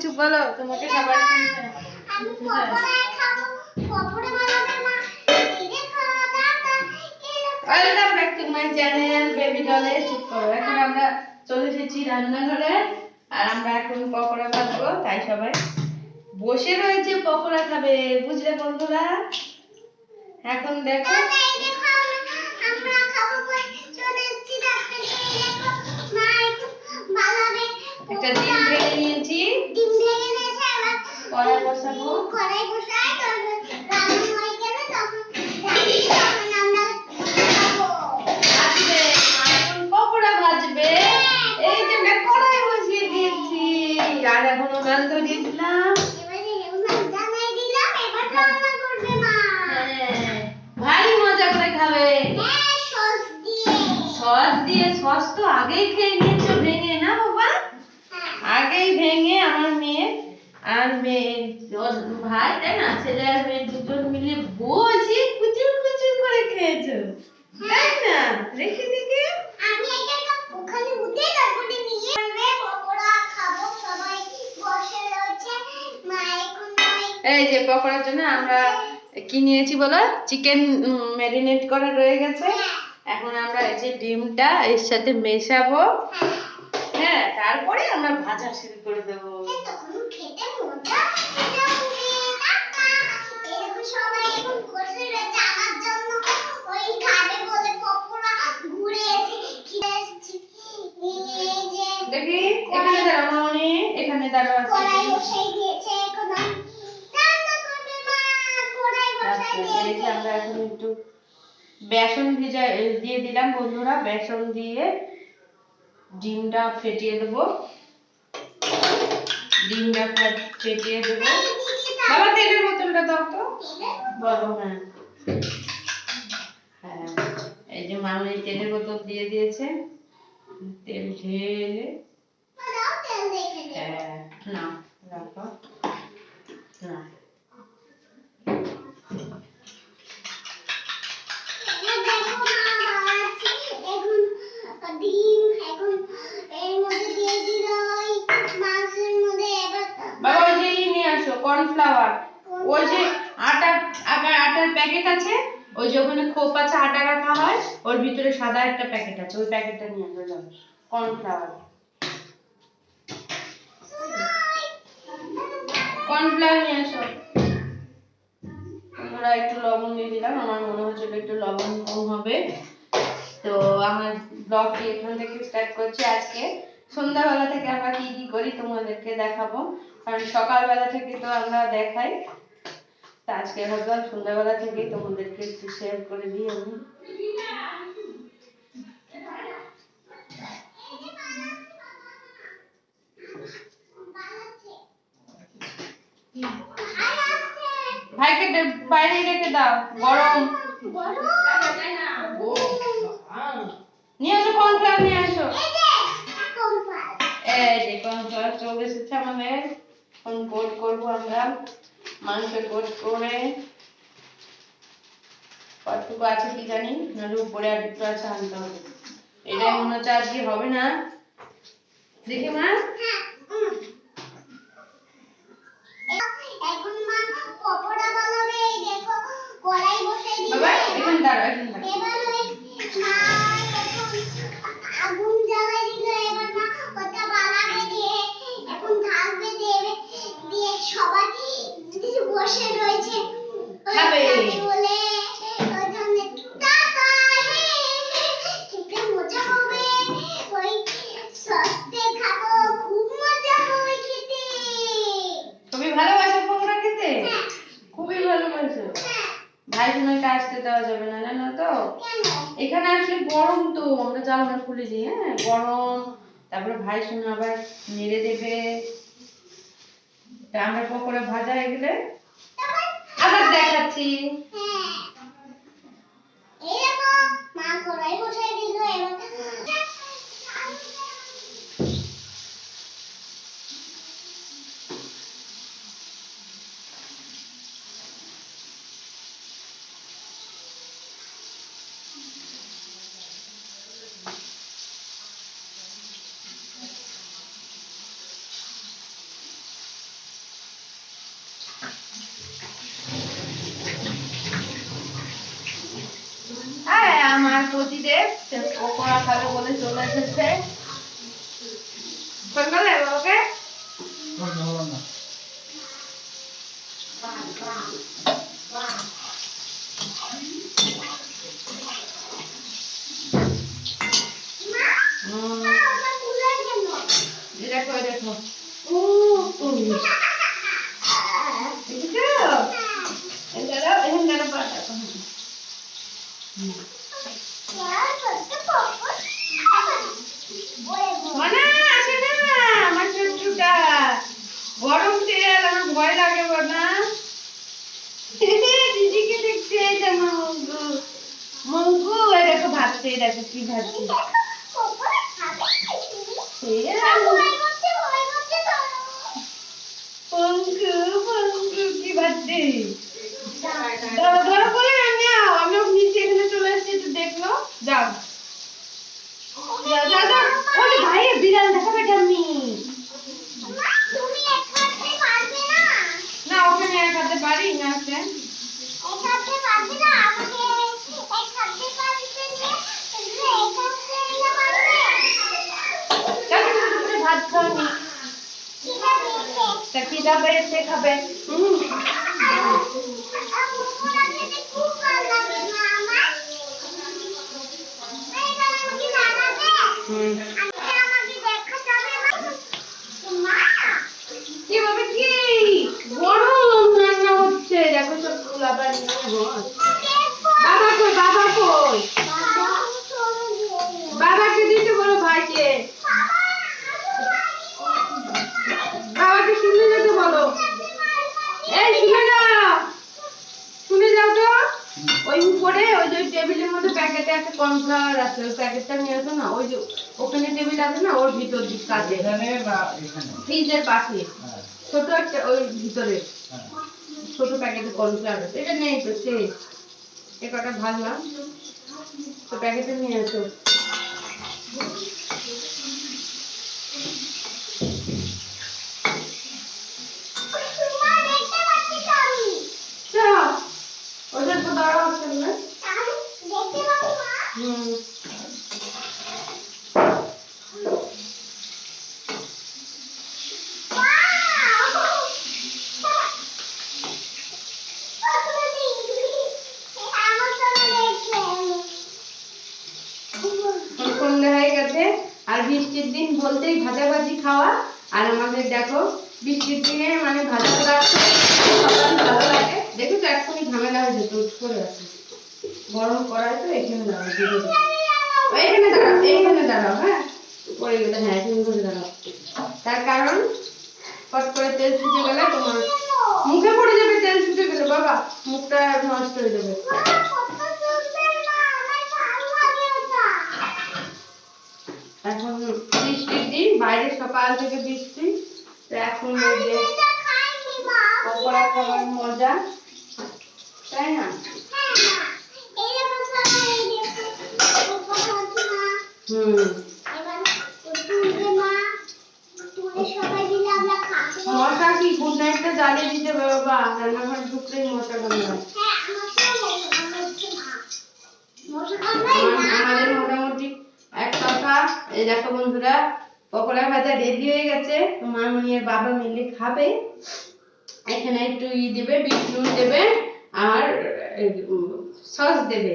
কিছু বলো তোমাকে সবার শুনছে আমি পকোড়া খাব পকোড়া বানাবে মা এনে খাওয়া দাওয়া welcome back to my channel baby ডলে চুপ করো। এখন আমরা চলে এসেছি রান্নাঘরে আর আমরা এখন পকোড়া ভাজবো তাই সবাই বসে রয়েছে পকোড়া খাবে বুঝলে বন্ধুরা? এখন দেখো। আমরা খাব চলে এসেছি একটা ডিম ডিম ভেঙে নিয়েছে এবার কড়াই বসাবো কড়াই বসাই তারপর রান্না হয়ে গেলে তখন তখন আমরা ভাজবে এখন পকোড়া ভাজবে এই যে আমরা কড়াই বসিয়ে দিয়েছি আর এখনও দিলাম ভারী মজা করে খাবে। হ্যাঁ সস দিয়ে। সস দিয়ে সস তো আগেই খেয়ে আগেই ভেঙে আমার মেয়ে আর মেয়ে ওর ভাই তাই না? ছেলে আর মেয়ে দুজন মিলে বসে কুচুর কুচুর করে খেয়েছো। তাই না? রেখে দেখে? আমি এটা ওখানে উঠে তারপরে নিয়ে আসবে পকোড়া খাব সবাই বসে রয়েছে। মা এখন এই যে পকোড়ার জন্য আমরা কি নিয়েছি বলো? চিকেন ম্যারিনেট করা রয়ে গেছে। এখন আমরা এই যে ডিমটা এর সাথে মেশাবো। হ্যাঁ তারপরে আমরা ভাজা শুরু করে দেবো। তখন খেতে মজা লাগবে টাটা এরকম সবাই এখন বসে রয়েছে আমার জন্য ওই খাবে বলে পকোড়া ঘুরে এসে খেয়ে এসেছি। এই যে দেখি এখানে দাঁড়াও মামনি এখানে দাঁড়াও কড়াই বসাই দিয়েছে এখন রান্না করবে মা কড়াই বসাই আচ্ছা, দিয়েছে। আমরা এখন একটু বেসন ভিজা দিয়ে দিলাম বন্ধুরা বেসন দিয়ে ডিমটা ফেটিয়ে দেবো। ডিমটা ফেটিয়ে দেবো। বাবা তেলের বোতলটা দাও তো। বলো। হ্যাঁ। হ্যাঁ। এই যে মামনি তেলের বোতল দিয়ে দিয়েছে। তেল ঢেলে হ্যাঁ না রাখো। না দেখো মা বানাচ্ছি এখন ডিম এখন এর মধ্যে দিয়ে দিল ওই মাংসের মধ্যে এবার বাবা ওই নিয়ে আসো কর্নফ্লাওয়ার ওই যে আটা আটার প্যাকেট আছে, ওই যে ওখানে খোপ আছে, আটা রাখা হয়, ওর ভিতরে সাদা একটা প্যাকেট আছে, ওই প্যাকেটটা নিয়ে আসো যাও কর্নফ্লাওয়ার কর্নফ্লাওয়ার নিয়ে আসো। আমরা একটু লবণ দিয়ে দিলাম, আমার মনে হচ্ছিল একটু লবণ কম হবে। তো আমার ব্লগটি এখান থেকে স্টার্ট করছি আজকে? সন্ধ্যাবেলা থেকে আমরা কি কি করি তোমাদেরকে দেখাবো। কারণ সকালবেলা থেকে তো আমরা দেখাই। তা আজকে ভাবলাম সন্ধ্যাবেলা থেকেই তোমাদেরকে একটু শেয়ার করে দিই আমি। ভাইকে বাইরে রেখে দাও গরম। নিয়ে আসো কর্নফ্লাওয়ার নিয়ে আসো এই যে চলে এসেছে আমাদের। এখন কোট করব আমরা। মাংস কোট করে। কতটুকু আছে কি জানি? নাহলে উপরে আর একটু আছে আনতে হবে। এটাই মনে হচ্ছে আজকে হবে না। দেখি মা। ওই খাবে। খাবে বলে ওই জন্য টাটা খেতে মজা হবে ওই সস্তে খাব খুব মজা হবে খেতে খুবই ভালোবাসো পকোড়া খেতে খুবই ভালোবাসো হ্যাঁ, ভাই বোনকে আসতে দেওয়া যাবে না জানো তো কেন এখানে আসলে গরম তো আমরা জানলা খুলে দিই হ্যাঁ গরম তারপরে ভাই শুনে আবার মেরে দেবে তা আমরা পকোড়া ভাজা হয়ে গেলে আবার দেখাচ্ছি হ্যাঁ এই দেখো মা কড়াই বসাই দিল এবার আমার পতিদেব সে পকোড়া খাবে বলে চলে এসেছে হুম, এই দেখো এই দেখো ও উম, দেখেছ এখানে দাও এখানে দাও পাটা মানা আসে না আমার চুট্টুটা গরম তেল আমার ভয় লাগে না দিদিকে দেখতে এই যে আমার মঙ্গু মঙ্গু এই দেখো ভাবছে এই দেখো কি ভাবছে এই যে দেখো, পঙ্কু পঙ্কু কি ভাবছে ধরো ধরো করে নাও আমি ওকে নিচে এখানে চলে এসেছি একটু দেখল যাও যাও যাও যাও ওরে ভাই বিড়াল দেখাবে ঠাম্মি না ওখানে এক হাতে পারি না আছে যাও তুমি দুপুরে ভাত খাওনি তা কি খাবে সে খাবে হুম হুম কি বাবা কি গরম রান্না হচ্ছে দেখো সব গোলাবার নিয়ে হয়। বাবা কই বাবা কই বাবাকে দিতে বলো ভাইকে বাবাকে শুনে যেতে বলো এই শুনে যাও শুনে যাও তো উপরে ওই যে টেবিলের মধ্যে প্যাকেটে একটা কর্নফ্লাওয়ার আছে ওই প্যাকেটটা নিয়ে আসো না ওই যে ওখানে টেবিল আছে না ওর ভিতর দিক কাজে ফ্রিজের পাশে। হ্যাঁ, ছোট একটা ওই ভিতরে। ছোট প্যাকেটে কর্নফ্লাওয়ার আছে। এটা নেই তো সেই এ কটা ভাজলাম। তো প্যাকেটে নিয়ে আসো চল ওদের তো দাঁড়া আছে না হুম হ্যাঁ? হ্যাঁ তার কারণ তেল ছুটে গেলে তোমার মুখে পড়ে যাবে, তেল ছুটে গেলে, বাবা, মুখটা নষ্ট হয়ে যাবে। এখন বৃষ্টির দিন, বাইরে সকাল থেকে বৃষ্টি এখন পকোড়া খাওয়ার মজা, তাই না? মশা কি গুড নাইটটা জ্বালিয়ে দিতে বাবা? রান্নাঘর ঢুকলেই মশা কামড়ায় আমাদের মোটামুটি এক কথা এই দেখো বন্ধুরা, পকোড়া ভাজা রেডি হয়ে গেছে। মামনি আর বাবা মিলে খাবে। এখানে একটু ই দেবে, বিট নুন দেবে, আর সস দেবে।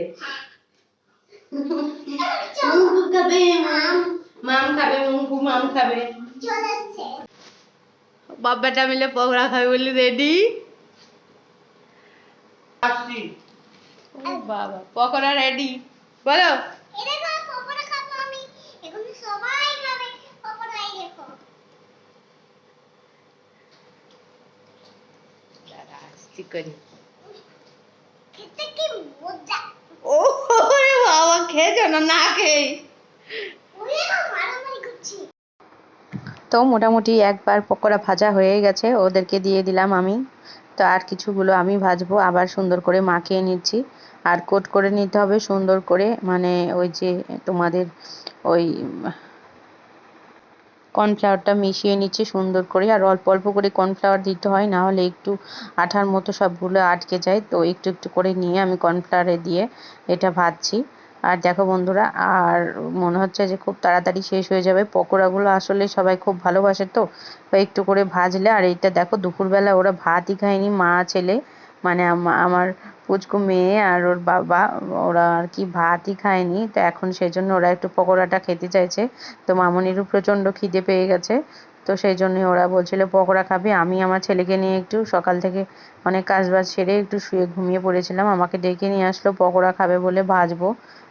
মুঙ্গু খাবে মাম। মাম খাবে মুঙ্গু মাম খাবে। এসছে বাবাটা মিলে পকোড়া খাবে বলে রেডি। আসছি। ও বাবা পকোড়া রেডি। বলো। করি। খেতে কি মজা। ও বাবা খেয়েছ না না খেয়ে। ওরে মারামারি করছি। তো মোটামুটি একবার পকোড়া ভাজা হয়ে গেছে ওদেরকে দিয়ে দিলাম আমি। তো আর কিছুগুলো আমি ভাজবো আবার সুন্দর করে মাখিয়ে নিচ্ছি। আর কোট করে নিতে হবে সুন্দর করে মানে ওই যে তোমাদের ওই কর্নফ্লাওয়ারটা মিশিয়ে নিচ্ছি সুন্দর করে। আর অল্প অল্প করে কর্নফ্লাওয়ার দিতে হয়, না হলে একটু আঠার মতো সবগুলো আটকে যায়। তো একটু একটু করে নিয়ে আমি কর্নফ্লাওয়ারে দিয়ে এটা ভাজছি। আর দেখো বন্ধুরা, আর মনে হচ্ছে যে খুব তাড়াতাড়ি শেষ হয়ে যাবে। পকোড়াগুলো আসলে সবাই খুব ভালোবাসে তো। একটু করে ভাজলে, আর এইটা দেখো, দুপুরবেলা ওরা ভাতই খায়নি, মা, ছেলে মানে আম- আমার পুচকু মেয়ে আর ওর বাবা, ওরা আর কি ভাতই খায়নি, তো এখন সেই জন্য ওরা একটু পকোড়াটা খেতে চাইছে। তো মামনিরও প্রচণ্ড খিদে পেয়ে গেছে, তো সেই জন্য ওরা বলছিল, পকোড়া খাবে, আমি আমার ছেলেকে নিয়ে একটু সকাল থেকে অনেক কাজ বাজ সেরে একটু শুয়ে ঘুমিয়ে পড়েছিলাম, আমাকে ডেকে নিয়ে আসলো, পকোড়া খাবে বলে ভাজবো।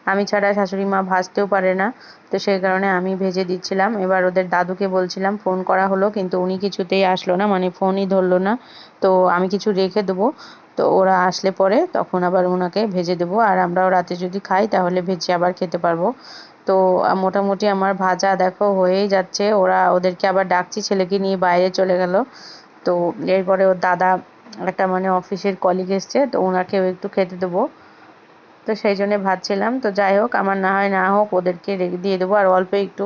আমি ছাড়া শাশুড়ি মা ভাজতেও পারে না। তো সেই কারণে আমি ভেজে দিচ্ছিলাম। এবার ওদের দাদুকে বলছিলাম, ফোন করা হলো, কিন্তু উনি কিছুতেই আসলো না মানে ফোনই ধরলো না। তো আমি কিছু রেখে দেবো। তো ওরা আসলে পরে তখন আবার ওনাকে ভেজে দেবো। আর আমরাও রাতে যদি খাই, তাহলে ভেজে আবার খেতে পারব। তো মোটামুটি আমার ভাজা দেখো হয়েই যাচ্ছে। ওরা ওদেরকে আবার ডাকছি, ছেলেকে নিয়ে বাইরে চলে গেল। তো এরপরে ওর দাদা একটা মানে অফিসের কলিগ এসছে, তো ওনাকেও একটু খেতে দেবো। তো সেই জন্য ভাবছিলাম, তো যাই হোক, আমার না হয় না হোক, ওদেরকে রেখে দিয়ে দেবো। আর অল্প একটু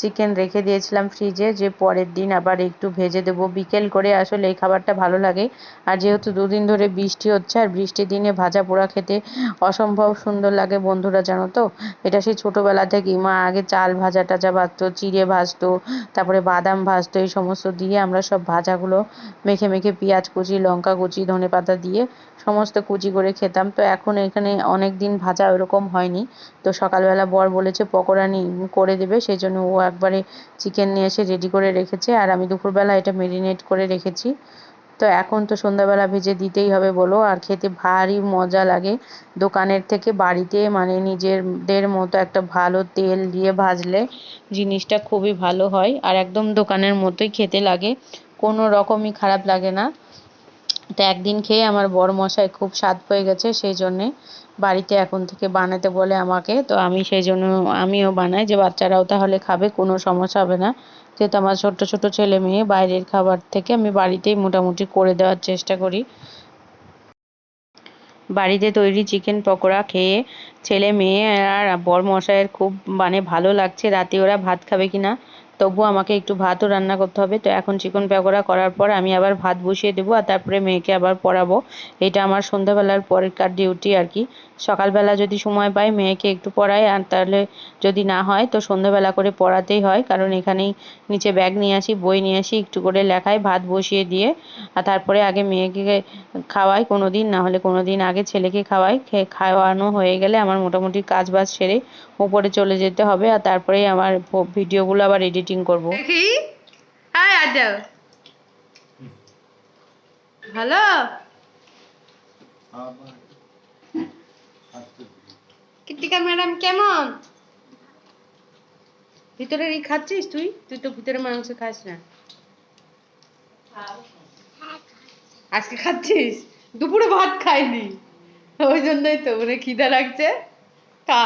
চিকেন রেখে দিয়েছিলাম ফ্রিজে যে পরের দিন আবার একটু ভেজে দেবো। বিকেল করে আসলে এই খাবারটা ভালো লাগে। আর যেহেতু দুদিন ধরে বৃষ্টি হচ্ছে, আর বৃষ্টির দিনে ভাজা পোড়া খেতে অসম্ভব সুন্দর লাগে বন্ধুরা, জানো তো? এটা সেই ছোটোবেলা থেকেই মা আগে চাল ভাজা টাজা ভাজতো চিড়ে ভাজতো, তারপরে বাদাম ভাজতো, এই সমস্ত দিয়ে আমরা সব ভাজাগুলো মেখে মেখে পেঁয়াজ কুচি, লঙ্কা কুচি ধনে পাতা দিয়ে সমস্ত কুচি করে খেতাম। তো এখন এখানে অনেক দিন ভাজা ওরকম হয়নি। তো সকালবেলা বর বলেছে পকোড়া নি করে দেবে সেই জন্য ও একবারে চিকেন নিয়ে এসে রেডি করে রেখেছে। আর আমি দুপুরবেলা এটা মেরিনেট করে রেখেছি। তো এখন তো সন্ধ্যাবেলা ভেজে দিতেই হবে বলো। আর খেতে ভারী মজা লাগে। দোকানের থেকে বাড়িতে মানে নিজেদের মতো একটা ভালো তেল দিয়ে ভাজলে জিনিসটা খুবই ভালো হয়। আর একদম দোকানের মতোই খেতে লাগে। কোনো রকমই খারাপ লাগে না। তো একদিন খেয়ে আমার বড় মশাই খুব স্বাদ পেয়ে গেছে, সেই জন্যে বাড়িতে এখন থেকে বানাতে বলে আমাকে। তো আমি সেই জন্য আমিও বানাই, যে বাচ্চারাও তাহলে খাবে, কোনো সমস্যা হবে না। যেহেতু আমার ছোট্ট ছোট ছেলে মেয়ে, বাইরের খাবার থেকে আমি বাড়িতেই মোটামুটি করে দেওয়ার চেষ্টা করি। বাড়িতে তৈরি চিকেন পকোড়া খেয়ে ছেলে মেয়ে আর বর মশাইয়ের খুব মানে ভালো লাগছে, রাতে ওরা ভাত খাবে কিনা। তবুও আমাকে একটু ভাতও রান্না করতে হবে। তো এখন চিকন পকোড়া করার পর আমি আবার ভাত বসিয়ে দেবো আর তারপরে মেয়েকে আবার পড়াবো। এটা আমার সন্ধ্যাবেলার পরেরকার ডিউটি আর কি। সকালবেলা যদি সময় পাই মেয়েকে একটু পড়াই আর তাহলে যদি না হয় তো সন্ধ্যাবেলা করে পড়াতেই হয়। কারণ এখানেই নিচে ব্যাগ নিয়ে আসি বই নিয়ে আসি একটু করে লেখাই ভাত বসিয়ে দিয়ে আর তারপরে আগে মেয়েকে খাওয়াই কোনো দিন না হলে কোনো দিন আগে ছেলেকে খাওয়াই। খেয়ে খাওয়ানো হয়ে গেলে আমার মোটামুটি কাজ বাজ সেরে উপরে চলে যেতে হবে আর তারপরেই আমার ভিডিওগুলো আবার এডিটিং করব। ভালো? কৃতিকা ম্যাডাম কেমন ভিতরের এই খাচ্ছিস তুই তুই তো ভিতরে মাংস খাস না আজকে খাচ্ছিস দুপুরে ভাত খাইনি ওই জন্যই তো মানে খিদা লাগছে খা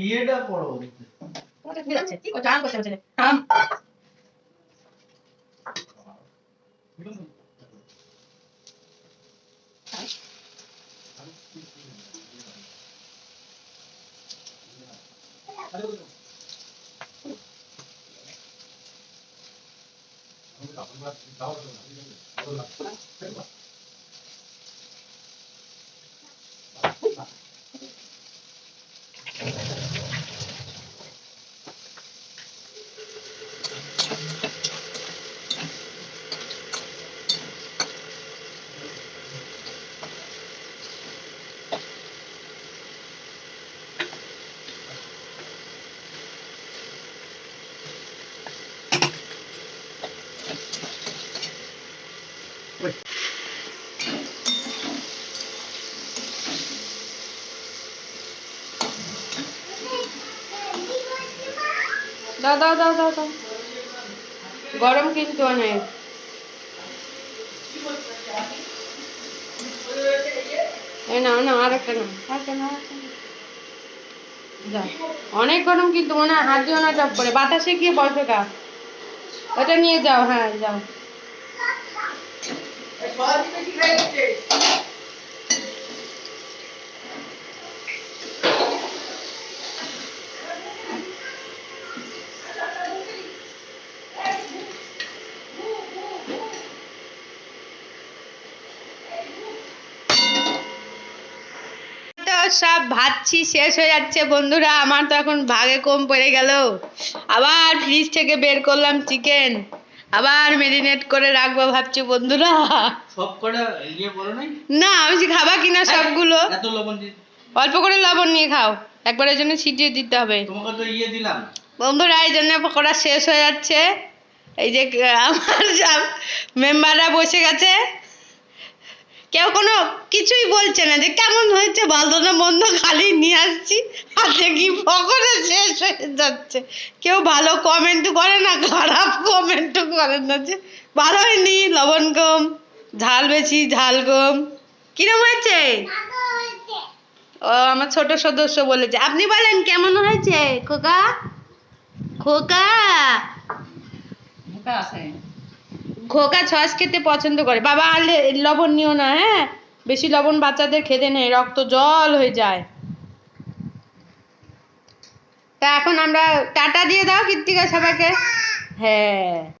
ইয়েটা পড়ো 아, 나오죠. দাও দাও দাও দাও দাও। গরম কিন্তু অনেক। এই নাও না আর একটা আর একটা। যাও। অনেক গরম কিন্তু মনে হাত দিও না টপ করে বাতাসে গিয়ে বসে গা ওটা নিয়ে যাও হ্যাঁ যাও। তো সব ভাজছি শেষ হয়ে যাচ্ছে বন্ধুরা, আমার তো এখন ভাগে কম পড়ে গেল। আবার ফ্রিজ থেকে বের করলাম চিকেন আবার মেরিনেট করে রাখব ভাবছি বন্ধুরা। সব কটা ইয়ে বলো নাই? না আমি যে খাবা কিনা সবগুলো। এত লবণ দি অল্প করে লবণ নিয়ে খাও। একবারের জন্য ছিটিয়ে দিতে হবে। তোমাকে তো ইয়ে দিলাম। বন্ধুরা এই জন্য পকোড়া শেষ হয়ে যাচ্ছে। এই যে আমার সব মেম্বাররা বসে গেছে। কেউ কোনো কিছুই বলছে না যে কেমন হয়েছে? ভালো না মন্দ খালি নিয়ে আসছি। হাতে কি পকোড়া শেষ হয়ে যাচ্ছে। কেউ ভালো কমেন্ট করে না, খারাপ কমেন্টও করে না যে, ভালো হয়নি, লবণ কম ঝাল বেশি, ঝাল কম কিরম হয়েছে? ও, আমার ছোট সদস্য বলেছে। আপনি বলেন, কেমন হয়েছে? খোকা? খোকা? খোকা ছস খেতে পছন্দ করে। বাবা, আর লবণ নিও না হ্যাঁ? বেশি লবণ বাচ্চাদের খেতে নেই, রক্ত জল হয়ে যায়। তা এখন আমরা টাটা দিয়ে দাও কৃত্তিকা সবাইকে। হ্যাঁ।